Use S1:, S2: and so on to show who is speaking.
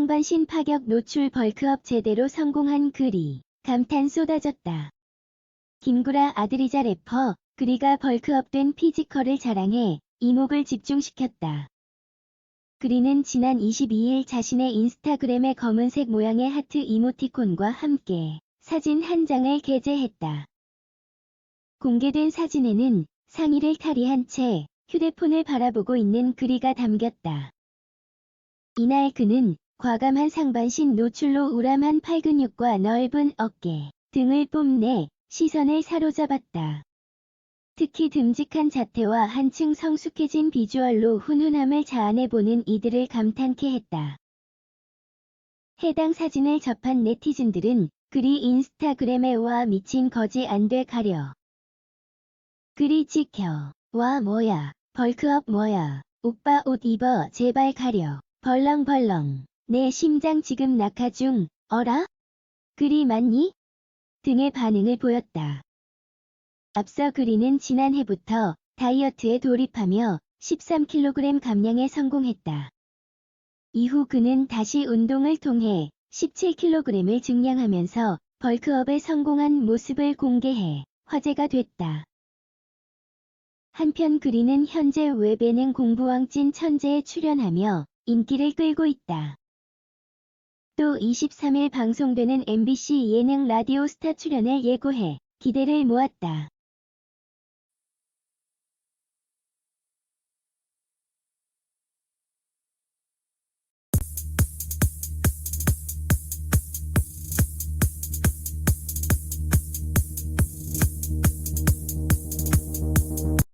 S1: 상반신 파격 노출 벌크업 제대로 성공한 그리. 감탄 쏟아졌다. 김구라 아들이자 래퍼, 그리가 벌크업된 피지컬을 자랑해 이목을 집중시켰다. 그리는 지난 22일 자신의 인스타그램에 검은색 모양의 하트 이모티콘과 함께 사진 한 장을 게재했다. 공개된 사진에는 상의를 탈의한 채 휴대폰을 바라보고 있는 그리가 담겼다. 이날 그는 과감한 상반신 노출로 우람한 팔근육과 넓은 어깨 등을 뽐내 시선을 사로잡았다. 특히 듬직한 자태와 한층 성숙해진 비주얼로 훈훈함을 자아내보는 이들을 감탄케 했다. 해당 사진을 접한 네티즌들은 그리 인스타그램에 와 미친 거지 안 돼 가려. 그리 지켜. 와 뭐야. 벌크업 뭐야. 오빠 옷 입어 제발 가려. 벌렁벌렁. 내 심장 지금 낙하 중. 어라? 그리 맞니? 등의 반응을 보였다. 앞서 그리는 지난해부터 다이어트에 돌입하며 13kg 감량에 성공했다. 이후 그는 다시 운동을 통해 17kg을 증량하면서 벌크업에 성공한 모습을 공개해 화제가 됐다. 한편 그리는 현재 웹예능 공부왕 찐 천재에 출연하며 인기를 끌고 있다. 또 23일 방송되는 MBC 예능 라디오 스타 출연을 예고해 기대를 모았다.